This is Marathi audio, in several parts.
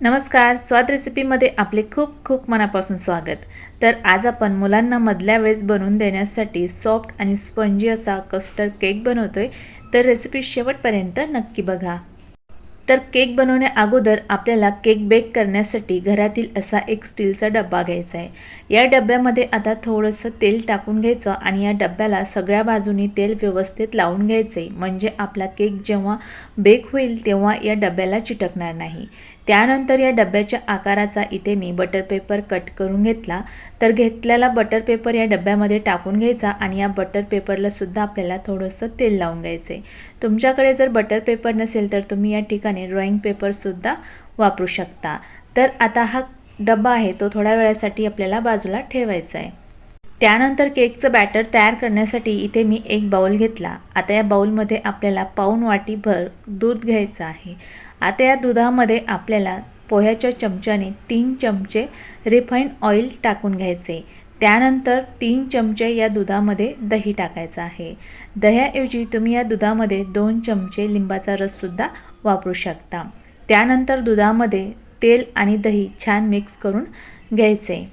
नमस्कार स्वाद रेसिपीमध्ये आपले खूप खूप मनापासून स्वागत. तर आज आपण मुलांना मधल्या वेळेस बनवून देण्यासाठी सॉफ्ट आणि स्पंजी असा कस्टर्ड केक बनवतोय. तर रेसिपी शेवटपर्यंत नक्की बघा. तर केक बनवण्या अगोदर आपल्याला केक बेक करण्यासाठी घरातील असा एक स्टीलचा डब्बा घ्यायचा आहे. या डब्यामध्ये आता थोडंसं तेल टाकून घ्यायचं आणि या डब्याला सगळ्या बाजूनी तेल व्यवस्थित लावून घ्यायचे म्हणजे आपला केक जेव्हा बेक होईल तेव्हा या डब्याला चिटकणार नाही. त्यानंतर या डब्याच्या आकाराचा इथे मी बटर पेपर कट करून घेतला. तर घेतलेला बटर पेपर या डब्यामध्ये टाकून घ्यायचा आणि या बटर पेपरलासुद्धा आपल्याला थोडंसं तेल लावून घ्यायचं आहे तुमच्याकडे जर बटर पेपर नसेल तर तुम्ही या ठिकाणी ड्रॉइंग पेपरसुद्धा वापरू शकता. तर आता हा डब्बा आहे तो थोड्या वेळासाठी आपल्याला बाजूला ठेवायचा आहे त्यानंतर केकचं बॅटर तयार करण्यासाठी इथे मी एक बाऊल घेतला. आता या बाऊलमध्ये आपल्याला पाऊण वाटीभर दूध घ्यायचं आहे. आता या दुधामध्ये आपल्याला पोह्याच्या चमच्याने तीन चमचे रिफाईंड ऑइल टाकून घ्यायचे. त्यानंतर तीन चमचे या दुधामध्ये दही टाकायचं आहे. दह्याऐवजी तुम्ही या दुधामध्ये दोन चमचे लिंबाचा रससुद्धा वापरू शकता. त्यानंतर दुधामध्ये तेल आणि दही छान मिक्स करून घ्यायचे.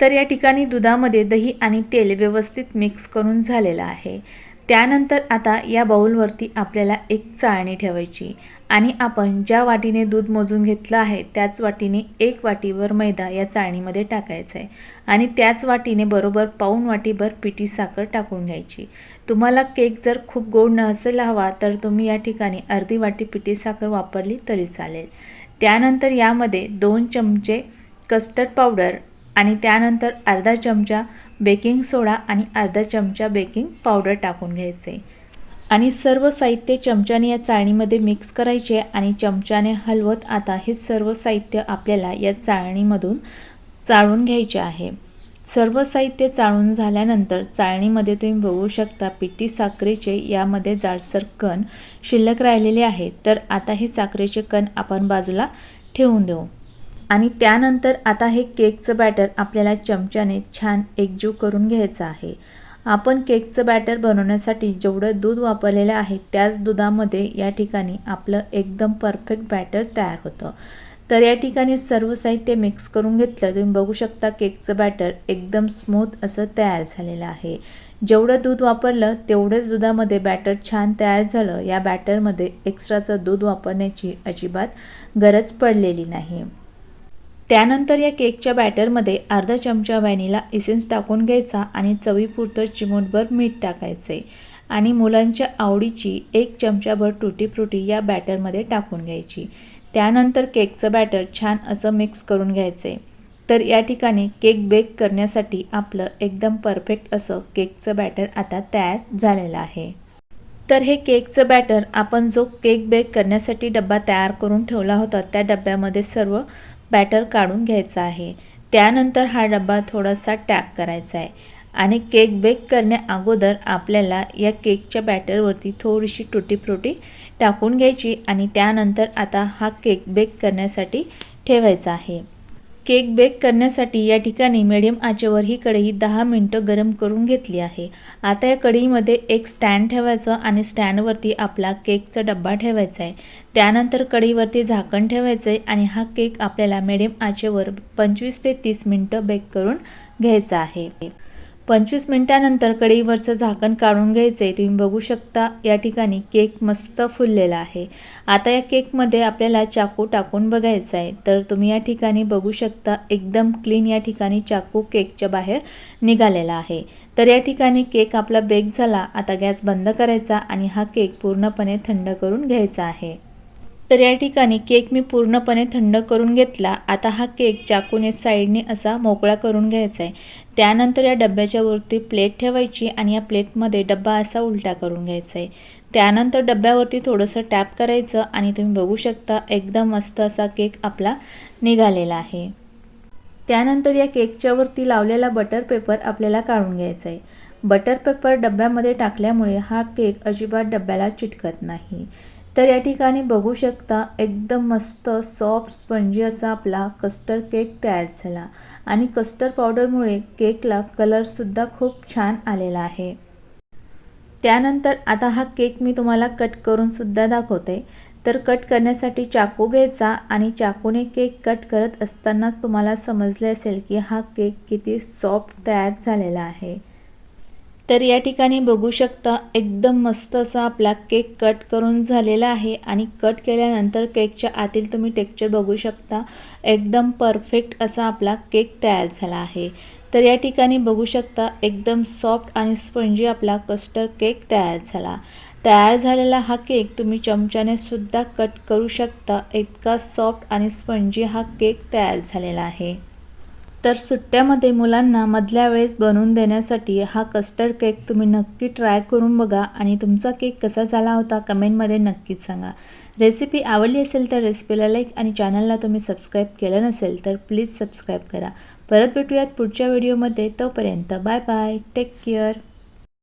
तर या ठिकाणी दुधामध्ये दही आणि तेल व्यवस्थित मिक्स करून झालेलं आहे. त्यानंतर आता या बाऊलवरती आपल्याला एक चाळणी ठेवायची. आणि आपण ज्या वाटीने दूध मोजून घेतलं आहे त्याच वाटीने एक वाटीवर मैदा या चाळणीमध्ये टाकायचा आहे. आणि त्याच वाटीने बरोबर पाऊन वाटीभर पिठी साखर टाकून घ्यायची. तुम्हाला केक जर खूप गोड नसेल हवा तर तुम्ही या ठिकाणी अर्धी वाटी पिठी साखर वापरली तरी चालेल. त्यानंतर यामध्ये दोन चमचे कस्टर्ड पावडर आणि त्यानंतर अर्धा चमचा बेकिंग सोडा आणि अर्धा चमचा बेकिंग पावडर टाकून घ्यायचे. आणि सर्व साहित्य चमच्याने या चाळणीमध्ये मिक्स करायचे आणि चमच्याने हलवत आता हे सर्व साहित्य आपल्याला या चाळणीमधून चाळून घ्यायचे आहे. सर्व साहित्य चाळून झाल्यानंतर चाळणीमध्ये तुम्ही बघू शकता पिठी साखरेचे यामध्ये जाडसर कण शिल्लक राहिलेले आहेत तर आता हे साखरेचे कण आपण बाजूला ठेवून देऊ. आणि त्यानंतर आता हे केकचं बॅटर आपल्याला चमच्याने छान एकजीव करून घ्यायचं आहे. आपण केकचं बॅटर बनवण्यासाठी जेवढं दूध वापरलेलं आहे त्याच दुधामध्ये या ठिकाणी आपलं एकदम परफेक्ट बॅटर तयार होतं. तर या ठिकाणी सर्व साहित्य मिक्स करून घेतलं. तुम्ही बघू शकता केकचं बॅटर एकदम स्मूथ असं तयार झालेलं आहे. जेवढं दूध वापरलं तेवढंच दुधामध्ये बॅटर छान तयार झालं. या बॅटरमध्ये एक्स्ट्राचं दूध वापरण्याची अजिबात गरज पडलेली नाही. त्यानंतर या केकच्या बॅटरमध्ये अर्धा चमचा व्हॅनिला इसेन्स टाकून घ्यायचा आणि चवीपुरतं चिमूटभर मीठ टाकायचे आणि मुलांच्या आवडीची एक चमचाभर टुटी फ्रुटी या बॅटरमध्ये टाकून घ्यायची. त्यानंतर केकचं बॅटर छान असं मिक्स करून घ्यायचे. तर या ठिकाणी केक बेक करण्यासाठी आपलं एकदम परफेक्ट असं केकचं बॅटर आता तयार झालेलं आहे. तर हे केकचं बॅटर आपण जो केक बेक करण्यासाठी डब्बा तयार करून ठेवला होता त्या डब्यामध्ये सर्व बॅटर काढून घ्यायचा आहे. त्यानंतर हा डबा थोडासा टॅप करायचा आहे. आणि केक बेक करण्या अगोदर आपल्याला या केकच्या बॅटरवरती थोडीशी टुटी फ्रुटी टाकून घ्यायची आणि त्यानंतर आता हा केक बेक करण्यासाठी ठेवायचा आहे. केक बेक करण्यासाठी या ठिकाणी मिडियम आचेवर ही कढई दहा मिनटं गरम करून घेतली आहे. आता या कढईमध्ये एक स्टँड ठेवायचं आणि स्टँडवरती आपला केकचा डब्बा ठेवायचा आहे. त्यानंतर कढईवरती झाकण ठेवायचं आहे आणि हा केक आपल्याला मिडियम आचेवर पंचवीस ते तीस मिनटं बेक करून घ्यायचा आहे. पंचवीस मिनटानंतर कढईवरचं झाकण काढून घ्यायचं. आहे तुम्ही बघू शकता या ठिकाणी केक मस्त फुललेला आहे. आता या केकमध्ये आपल्याला चाकू टाकून बघायचा आहे. तर तुम्ही या ठिकाणी बघू शकता एकदम क्लीन या ठिकाणी चाकू केकच्या बाहेर निघालेला आहे. तर या ठिकाणी केक आपला बेक झाला. आता गॅस बंद करायचा आणि हा केक पूर्णपणे थंड करून घ्यायचा आहे. तर या ठिकाणी केक मी पूर्णपणे थंड करून घेतला. आता हा केक चाकूने साईडने असा मोकळा करून घ्यायचा आहे. त्यानंतर या डब्याच्या वरती प्लेट ठेवायची आणि या प्लेटमध्ये डब्बा असा उलटा करून घ्यायचा आहे. त्यानंतर डब्यावरती थोडंसं टॅप करायचं आणि तुम्ही बघू शकता एकदम मस्त असा केक आपला निघालेला आहे. त्यानंतर या केकच्यावरती लावलेला बटर पेपर आपल्याला काढून घ्यायचा आहे. बटर पेपर डब्यामध्ये टाकल्यामुळे हा केक अजिबात डब्याला चिटकत नाही. तर या ठिकाणी बघू शकता एकदम मस्त सॉफ्ट स्पंजी असा आपला कस्टर्ड केक तयार झाला. आणि कस्टर्ड पावडरमुळे केकला कलरसुद्धा खूप छान आलेला आहे. त्यानंतर आता हा केक मी तुम्हाला कट करूनसुद्धा दाखवते. तर कट करण्यासाठी चाकू घ्यायचा आणि चाकूने केक कट करत असतानाच तुम्हाला समजले असेल की हा केक किती सॉफ्ट तयार झालेला आहे. तर या ठिकाणी बघू शकता एकदम मस्त असा आपला केक कट करून झालेला आहे आणि कट केल्यानंतर केकच्या आतील तुम्ही टेक्चर बघू शकता. एकदम परफेक्ट असा आपला केक तयार झाला आहे. तर या ठिकाणी बघू शकता एकदम सॉफ्ट आणि स्पंजी आपला कस्टर्ड केक तयार झाला. तयार झालेला हा केक तुम्ही चमच्याने सुद्धा कट करू शकता. इतका सॉफ्ट आणि स्पंजी हा केक तयार झालेला आहे. तर सुट्ट्यामध्ये मुलांना मधल्या वेळेस बनवून देण्यासाठी हा कस्टर्ड केक तुम्ही नक्की ट्राय करून बघा आणि तुमचा केक कसा झाला होता कमेंटमध्ये नक्कीच सांगा. रेसिपी आवडली असेल तर रेसिपीला लाईक आणि चॅनलला तुम्ही सबस्क्राईब केलं नसेल तर प्लीज सबस्क्राईब करा. परत भेटूयात पुढच्या व्हिडिओमध्ये तोपर्यंत बाय बाय टेक केअर